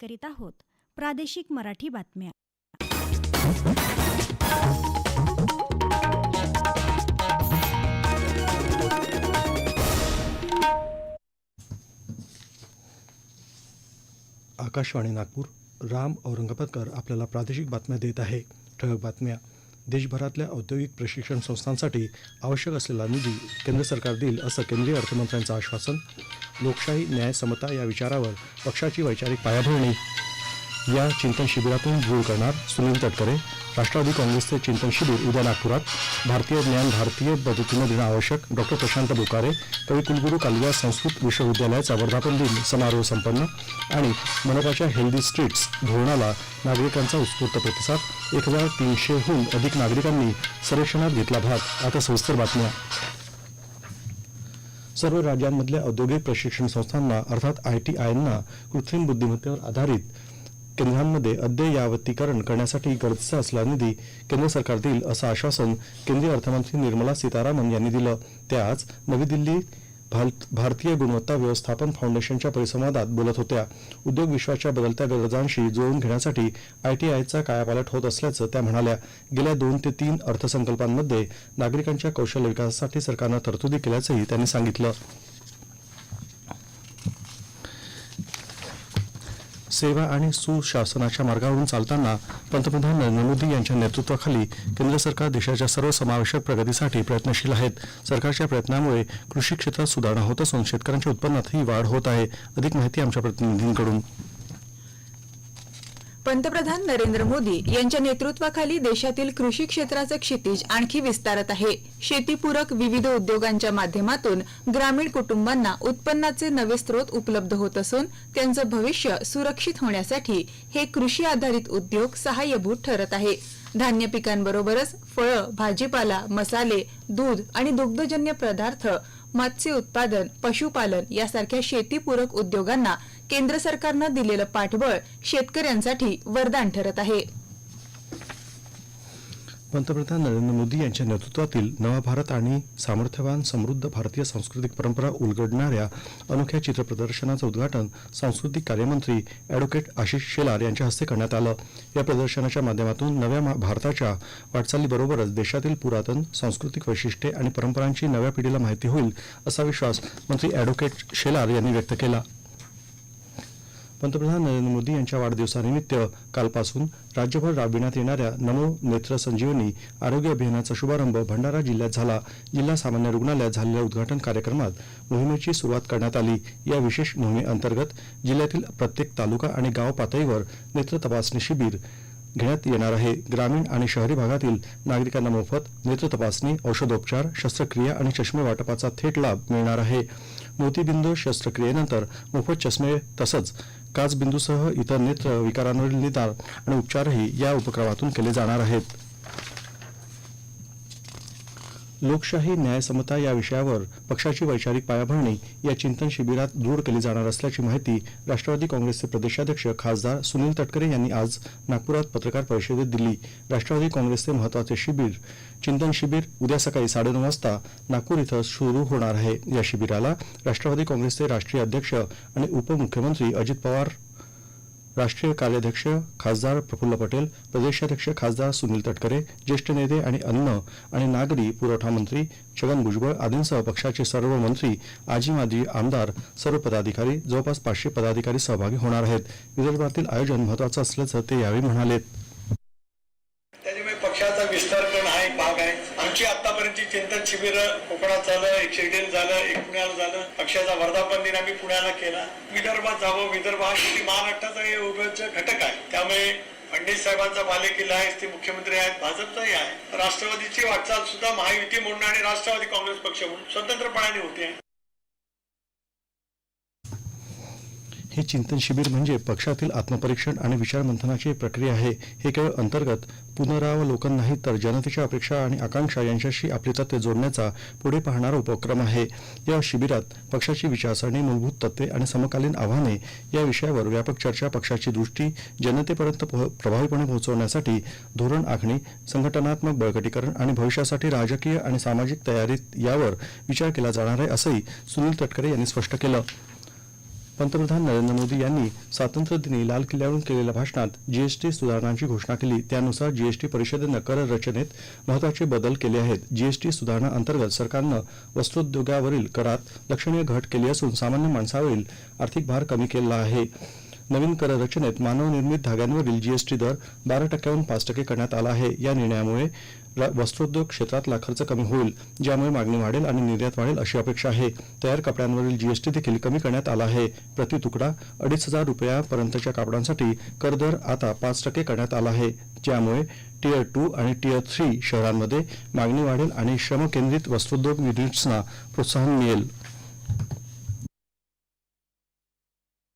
करीत आहोत. प्रादेशिक मराठी बातम्या. आकाशवाणी नागपूर राम औरंगाबादकर आपल्याला प्रादेशिक बातम्या देत आहे. ठळक बातम्या. देशभरातल्या औद्योगिक प्रशिक्षण संस्थांसाठी आवश्यक असलेला निधी केंद्र सरकार देईल असं केंद्रीय अर्थमंत्र्यांचं आश्वासन. लोकशाही न्याय समता या विचारावर पक्षाची वैचारिक पायाभरणी. या चिंतन शिबिरातून दूर करणार सुनील तटकरे राष्ट्रवादी काँग्रेसचे चिंतन शिबिर उद्या नागपुरात. भारतीय ज्ञान भारतीय पद्धतीनं देणं आवश्यक. डॉक्टर प्रशांत बोकारे कविकुलगुरू कालिदास संस्कृत विश्वविद्यालयाचा वर्धापन दिन समारोह संपन्न आणि मनपाच्या हेल्दी स्ट्रीट्स धोरणाला नागरिकांचा उत्स्फूर्त प्रतिसाद. एक हजार तीनशेहून अधिक नागरिकांनी सर्वेक्षणात घेतला भाग. आता सविस्तर बातम्या. सर्व राज्यांमधल्या औद्योगिक प्रशिक्षण संस्थांना अर्थात आय टी कृत्रिम बुद्धिमत्तेवर आधारित केंद्रांमध्ये अद्ययावतीकरण करण्यासाठी गरजेचा असला निधी केंद्र सरकार देईल असं आश्वासन केंद्रीय अर्थमंत्री निर्मला सीतारामन यांनी दिलं. त्याच आज नवी दिल्लीत भारत भारतीय गुणवत्ता व्यवस्थापन फाउंडेशनच्या परिसंवादात बोलत होत्या. उद्योग विश्वाच्या बदलत्या गरजांशी जुळवून घेण्यासाठी आयटीआयचा कायापालट होत असल्याचं त्या म्हणाल्या. गेल्या दोन ते तीन अर्थसंकल्पांमध्ये नागरिकांच्या कौशल्य विकासासाठी सरकारनं तरतुदी केल्याचंही त्यांनी सांगितलं. सेवा आणि सुशासनाच्या मार्गावरून चालताना पंतप्रधान नरेंद्र मोदी यांच्या नेतृत्वाखाली केंद्र सरकार देशाच्या सर्वसमावेशक प्रगतीसाठी प्रयत्नशील आहेत. सरकारच्या प्रयत्नामुळे कृषी क्षेत्रात सुधारणा होत असून शेतकऱ्यांच्या उत्पन्नातही वाढ होत आहे अधिक माहिती आमच्या प्रतिनिधींकडून. पंतप्रधान नरेंद्र मोदी यांच्या नेतृत्वाखाली देशातील कृषी क्षेत्राचं क्षितिज आणखी विस्तारत आहे. शेतीपूरक विविध उद्योगांच्या माध्यमातून ग्रामीण कुटुंबांना उत्पन्नाचे नवे स्रोत उपलब्ध होत असून त्यांचं भविष्य सुरक्षित होण्यासाठी हे कृषी आधारित उद्योग सहाय्यभूत ठरत आहे. धान्य पिकांबरोबरच फळं भाजीपाला मसाले दूध आणि दुग्धजन्य पदार्थ मत्स्य उत्पादन पशुपालन यासारख्या शेतीपूरक उद्योगांना केंद्र सरकारनं दिलेलं पाठबळ शेतकऱ्यांसाठी वरदान ठरत आहे. पंतप्रधान नरेंद्र मोदी यांच्या नेतृत्वातील नवा भारत आणि सामर्थ्यवान समृद्ध भारतीय सांस्कृतिक परंपरा उलगडणाऱ्या अनोख्या चित्रप्रदर्शनाचं उद्घाटन सांस्कृतिक कार्यमंत्री अॅडव्होकेट आशिष शेलार यांच्या हस्ते करण्यात आलं. या प्रदर्शनाच्या माध्यमातून नव्या मा- भारताच्या वाटचालीबरोबरच देशातील पुरातन सांस्कृतिक वैशिष्ट्ये आणि परंपरांची नव्या पिढीला माहिती होईल असा विश्वास मंत्री अॅडव्होकेट शेलार यांनी व्यक्त केला. पंतप्रधान नरेंद्र मोदी यांच्या वाढदिवसानिमित्त कालपासून राज्यभर राबविण्यात येणाऱ्या नमो नेत्र संजीवनी आरोग्य अभियानाचा शुभारंभ भंडारा जिल्ह्यात झाला. जिल्हा सामान्य रुग्णालयात झालेल्या उद्घाटन कार्यक्रमात मोहिमेची सुरुवात करण्यात आली. या विशेष मोहिमेअंतर्गत जिल्ह्यातील प्रत्येक तालुका आणि गाव पातळीवर नेत्र तपासणी शिबिर घेण्यात येणार आहे. ग्रामीण आणि शहरी भागातील नागरिकांना मोफत नेत्र तपासणी औषधोपचार शस्त्रक्रिया आणि चष्मे वाटपाचा थेट लाभ मिळणार आहे. मोतीबिंद शस्त्रक्रियेनंतर मोफत चष्मे तसंच काचबिंदूसह इतर नेत्र विकारांवरील निदान आणि उपचारही या उपक्रमातून केले जाणार आहेत. लोकशाही न्यायसमता या विषयावर पक्षाची वैचारिक पायाभरणी या चिंतन शिबिरात दृढ केली जाणार असल्याची माहिती राष्ट्रवादी काँग्रेसचे प्रदेशाध्यक्ष खासदार सुनील तटकरे यांनी आज नागपुरात पत्रकार परिषदेत दिली. राष्ट्रवादी काँग्रेसचे महत्त्वाचे शिबिर. चिंतन शिबिर उद्या सकाळी साडेनऊ वाजता नागपूर इथं सुरू होणार आहे. या शिबिराला राष्ट्रवादी काँग्रेसचे राष्ट्रीय अध्यक्ष आणि उपमुख्यमंत्री अजित पवार राष्ट्रीय कार्याध्यक्ष खासदार प्रफुल्ल पटेल प्रदेशाध्यक्ष खासदार सुनील तटकरे ज्येष्ठ नेते आणि अन्न आणि नागरी पुरवठा मंत्री छगन भुजबळ आदींसह पक्षाचे सर्व मंत्री आजी माजी आमदार सर्व पदाधिकारी जवळपास पाचशे पदाधिकारी सहभागी होणार आहेत. विदर्भातील आयोजन महत्वाचं असल्याचं ते यावेळी म्हणालेत त्याच्यामुळे पक्षाचा विस्तार करणं हा एक भाग आहे आमची आतापर्यंतची चिंतन शिबिर कोकणात झालं एक शिर्डीला झालं एक पुण्याला झालं. पक्षाचा वर्धापन दिन आम्ही पुण्याला केला. विदर्भात जावं विदर्भ हा शेवटी महाराष्ट्राचा हे उभ्याचा घटक आहे. त्यामुळे फडणवीस साहेबांचा बालेकिल्ला आहे ते मुख्यमंत्री आहेत भाजपचाही आहे. राष्ट्रवादीची वाटचाल सुद्धा महायुती म्हणून आणि राष्ट्रवादी काँग्रेस पक्ष म्हणून स्वतंत्रपणाने होते. हे चिंतन शिबिर म्हणजे पक्षातील आत्मपरीक्षण आणि विचारमंथनाची प्रक्रिया आहे. हे केवळ अंतर्गत पुनरावलोकन नाही तर जनतेच्या अपेक्षा आणि आकांक्षा यांच्याशी आपली तत्त्वे जोडण्याचा पुढे पाहणारा उपक्रम आहे. या शिबिरात पक्षाची विचारसरणी मूलभूत तत्त्वे आणि समकालीन आव्हाने या विषयावर व्यापक चर्चा पक्षाची दृष्टी जनतेपर्यंत प्रभावीपणे पोहोचवण्यासाठी धोरण आखणी संघटनात्मक बळकटीकरण आणि भविष्यासाठी राजकीय आणि सामाजिक तयारीत यावर विचार केला जाणार आहे असंही सुनील तटकरे यांनी स्पष्ट केलं. पंतप्रधान नरेंद्र मोदी यांनी स्वातंत्र्यदिनी लाल किल्ल्यावरून केलेल्या भाषणात जीएसटी सुधारणांची घोषणा केली. त्यानुसार जीएसटी परिषदेनं कर रचनेत महत्त्वाचे बदल केले आहेत. जीएसटी सुधारणा अंतर्गत सरकारनं वस्त्रोद्योगावरील करात लक्षणीय घट केली असून सामान्य माणसावरील आर्थिक भार कमी केला आहे. नवीन कर रचनेत मानवनिर्मित धाग्यांवरील जीएसटी दर बारा टक्क्याहून पाच टक्के करण्यात आला आहे. या निर्णयामुळे वस्त्रोद्योग क्षेत्रातला खर्च कमी होईल ज्यामुळे मागणी वाढेल आणि निर्यात वाढेल अशी अपेक्षा आहे. तयार कपड्यांवरील जीएसटी देखील कमी करण्यात आला आहे. प्रति तुकडा अडीच हजार रुपयापर्यंतच्या कापडांसाठी कर दर आता पाच टक्के करण्यात आला आहे. ज्यामुळे टियर टू आणि टियर थ्री शहरांमध्ये मागणी वाढेल आणि श्रमकेंद्रित वस्त्रोद्योग युनिट्सना प्रोत्साहन मिळेल.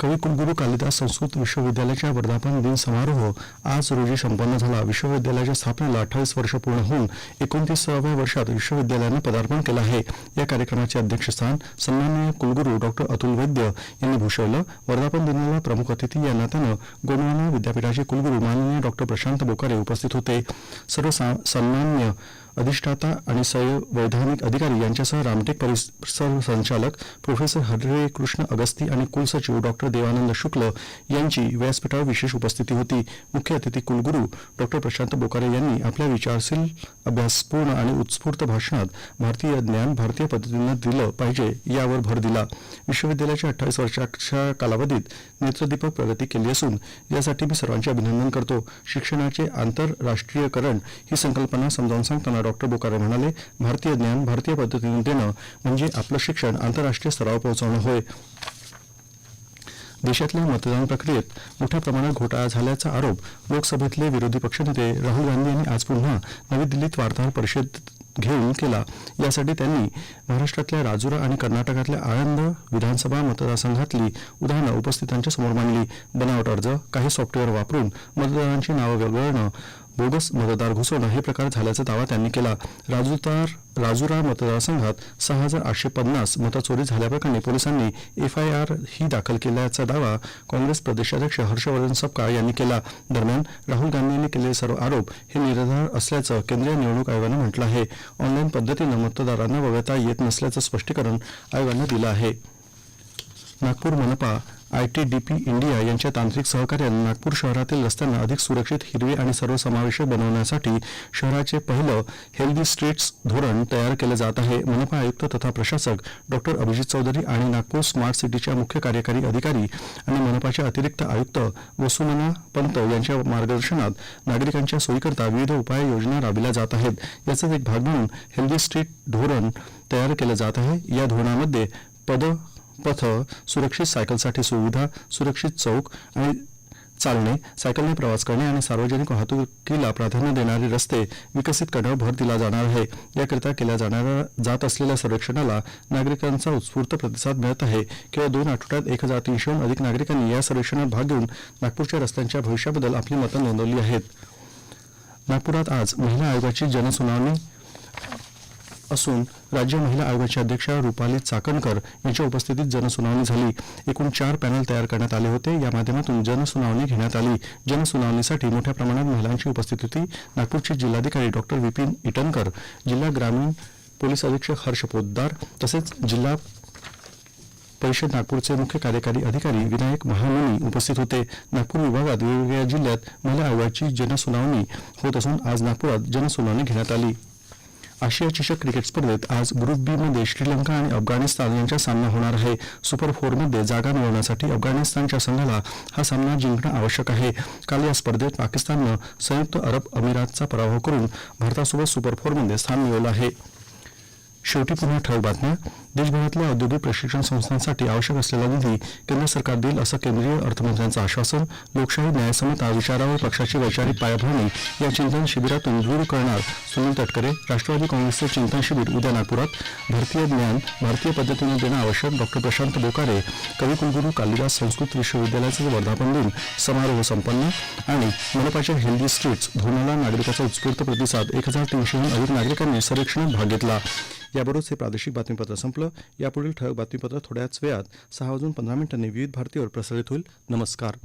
कविकुलगुरू कालिदास संस्कृत विश्वविद्यालयाच्या वर्धापन दिन समारोह आज रोजी संपन्न झाला. विश्वविद्यालयाच्या स्थापनेला अठ्ठावीस वर्ष पूर्ण होऊन एकोणतीसाव्या वर्षात विश्वविद्यालयानं पदार्पण केलं आहे. या कार्यक्रमाचे अध्यक्षस्थान सन्माननीय कुलगुरू डॉक्टर अतुल वैद्य यांनी भूषवलं. वर्धापन दिनाला प्रमुख अतिथी या नात्यानं गोंडवाना विद्यापीठाचे कुलगुरू माननीय डॉक्टर प्रशांत बोकारे उपस्थित होते. सर्व सा- सन्मान्य अधिष्ठाता आणि वैधानिक अधिकारी यांच्यासह रामटेक परिसर संचालक प्रोफेसर हरे कृष्ण अगस्ती आणि कुलसचिव डॉक्टर देवानंद शुक्ल यांची व्यासपीठावर विशेष उपस्थिती होती. मुख्य अतिथी कुलगुरू डॉक्टर प्रशांत बोकारे यांनी आपल्या विचारशील अभ्यासपूर्ण आणि उत्स्फूर्त भाषणात भारतीय ज्ञान भारतीय पद्धतीनं दिलं पाहिजे यावर भर दिला. विश्वविद्यालयाच्या अठ्ठावीस वर्षाच्या कालावधीत नेत्रदीपक प्रगती केली असून यासाठी मी सर्वांचे अभिनंदन करतो. शिक्षणाचे आंतरराष्ट्रीयकरण ही संकल्पना समजावून सांगताना डॉक्टर बोकारे म्हणाले भारतीय ज्ञान भारतीय पद्धतीने देणं म्हणजे आपलं शिक्षण आंतरराष्ट्रीय स्तरावर पोहोचवणं होय. देशातल्या मतदान प्रक्रियेत मोठ्या प्रमाणात घोटाळा झाल्याचा आरोप लोकसभेतले विरोधी पक्षनेते राहुल गांधी यांनी आज पुन्हा नवी दिल्लीत वार्ताहर परिषद घेऊन केला. यासाठी त्यांनी महाराष्ट्रातल्या राजुरा आणि कर्नाटकातल्या आळंद विधानसभा मतदारसंघातली उदाहरणं उपस्थितांच्या समोर मांडली. बनावट अर्ज काही सॉफ्टवेअर वापरून मतदारांची नावं वगळणं बोगस मतदार घुसवणं हे प्रकार झाल्याचा दावा त्यांनी केला. राजूतार राजुरा मतदारसंघात सहा हजार आठशे पन्नास मतचोरी झाल्याप्रकरणी पोलिसांनी एफआयआर ही दाखल केल्याचा दावा काँग्रेस प्रदेशाध्यक्ष हर्षवर्धन सपकाळ यांनी केला. दरम्यान राहुल गांधी यांनी केलेले सर्व आरोप हे निराधार असल्याचं केंद्रीय निवडणूक आयोगानं म्हटलं आहे. ऑनलाईन पद्धतीनं मतदारांना वगळता येत नसल्याचं स्पष्टीकरण आयोगानं दिलं आहे. नागपूर मनपा आयटीडीपी इंडिया यांच्या तांत्रिक सहकार्यानं नागपूर शहरातील रस्त्यांना अधिक सुरक्षित हिरवे आणि सर्वसमावेशक बनवण्यासाठी शहराचे पहिलं हेल्दी स्ट्रीट्स धोरण तयार केलं जात आहे. मनपा आयुक्त तथा प्रशासक डॉक्टर अभिजित चौधरी आणि नागपूर स्मार्ट सिटीच्या मुख्य कार्यकारी अधिकारी आणि मनपाच्या अतिरिक्त आयुक्त वसुमना पंत यांच्या मार्गदर्शनात नागरिकांच्या सोयीकरता विविध उपाययोजना राबविल्या जात आहेत. याचाच एक भाग म्हणून हेल्दी स्ट्रीट धोरण तयार केलं जात आहे. या धोरणामध्ये पद पथ सुरक्षित सायकलसाठी सुविधा सुरक्षित चौक आणि चालणे सायकलने प्रवास करणे आणि सार्वजनिक वाहतुकीला प्राधान्य देणारे रस्ते विकसित करण्यावर भर दिला जाणार आहे. याकरिता केल्या जाणाऱ्या जात असलेल्या सर्वेक्षणाला नागरिकांचा उत्स्फूर्त प्रतिसाद मिळत आहे. केवळ दोन आठवड्यात एक हजार तीनशेहून अधिक नागरिकांनी या सर्वेक्षणात भाग घेऊन नागपूरच्या रस्त्यांच्या भविष्याबद्दल आपली मतं नोंदवली आहेत. नागपुरात आज महिला आयोगाची जनसुनावणी असून राज्य महिला आयोगाच्या अध्यक्षा रुपाली चाकणकर यांच्या उपस्थितीत जनसुनावणी झाली. एकूण चार पॅनल तयार करण्यात आले होते. या माध्यमातून जनसुनावणी घेण्यात आली. जनसुनावणीसाठी मोठ्या प्रमाणात महिलांची उपस्थिती होती. नागपूरचे जिल्हाधिकारी डॉक्टर विपिन इटनकर जिल्हा ग्रामीण पोलीस अधीक्षक हर्ष पोद्दार तसेच जिल्हा परिषद नागपूरचे मुख्य कार्यकारी अधिकारी विनायक महामुनी उपस्थित होते. नागपूर विभागात वेगवेगळ्या जिल्ह्यात महिला आयोगाची जनसुनावणी होत असून आज नागपुरात जनसुनावणी घेण्यात आली. आशिया चषक क्रिकेट स्पर्धेत आज ग्रुप बी मध्ये श्रीलंका आणि अफगाणिस्तान यांचा सामना होणार आहे. सुपर फोरमध्ये जागा मिळवण्यासाठी अफगाणिस्तानच्या संघाला हा सामना जिंकणं आवश्यक आहे. काल या स्पर्धेत पाकिस्ताननं संयुक्त अरब अमिरातचा पराभव करून भारतासोबत सुपर फोरमध्ये स्थान मिळवलं आहे. शेवटी पुन्हा ठळक बातम्या. देशभरातल्या औद्योगिक प्रशिक्षण संस्थांसाठी आवश्यक असलेला निधी केंद्र सरकार देईल असं केंद्रीय अर्थमंत्र्यांचं आश्वासन. लोकशाही न्यायसमता विचारावर पक्षाची वैचारिक पायाभरणी या चिंतन शिबिरातून दूर करणार सुनील तटकरे राष्ट्रवादी काँग्रेसचं चिंतन शिबिर उद्या नागपुरात. भारतीय ज्ञान भारतीय पद्धतीने देणं आवश्यक डॉक्टर प्रशांत बोकारे कविकुलगुरू कालिदास संस्कृत विश्वविद्यालयाचे वर्धापन दिन समारोह संपन्न आणि मनपाच्या हेल्दी स्ट्रीट्स धोरणाला नागरिकाचा उत्स्फूर्त प्रतिसाद एक हजार तीनशेहून अधिक नागरिकांनी सर्वेक्षणात भाग घेतला. याबरोबरच हे प्रादेशिक बातमीपत्र संपलं. यापुढील ठळक बातमीपत्र थोड्याच वेळात सहा वाजून पंधरा मिनिटांनी विविध भारतीवर प्रसारित होईल. नमस्कार.